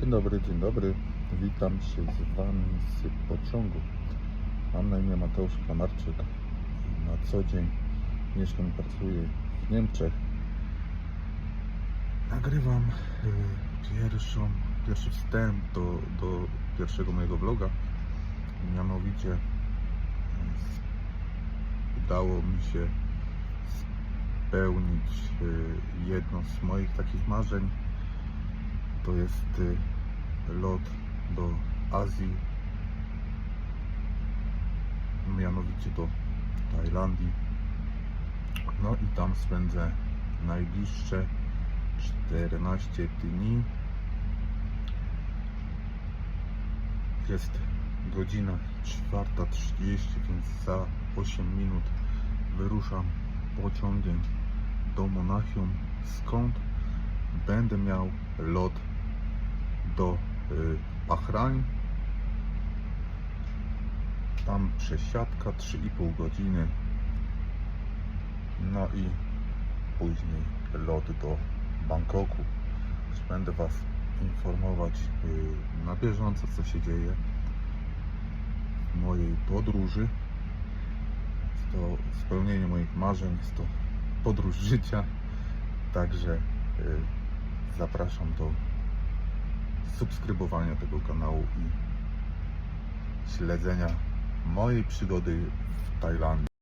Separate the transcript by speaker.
Speaker 1: Dzień dobry, dzień dobry. Witam się z Wami z pociągu. Mam na imię Mateusz Kramarczyk. Na co dzień mieszkam i pracuję w Niemczech. Nagrywam y, pierwszą, pierwszy wstęp do, do pierwszego mojego vloga. Mianowicie y, udało mi się spełnić y, jedno z moich takich marzeń. To jest y, lot do Azji, mianowicie do Tajlandii. No i tam spędzę najbliższe 14 dni. Jest godzina 4.30, więc za 8 minut wyruszam pociągiem do Monachium, skąd będę miał lot do y, Bahrain. Tam przesiadka 3,5 godziny. No i później lot do Bangkoku. Będę Was informować y, na bieżąco, co się dzieje w mojej podróży. Jest to spełnienie moich marzeń, jest to podróż życia. Także y, zapraszam do subskrybowania tego kanału i śledzenia mojej przygody w Tajlandii.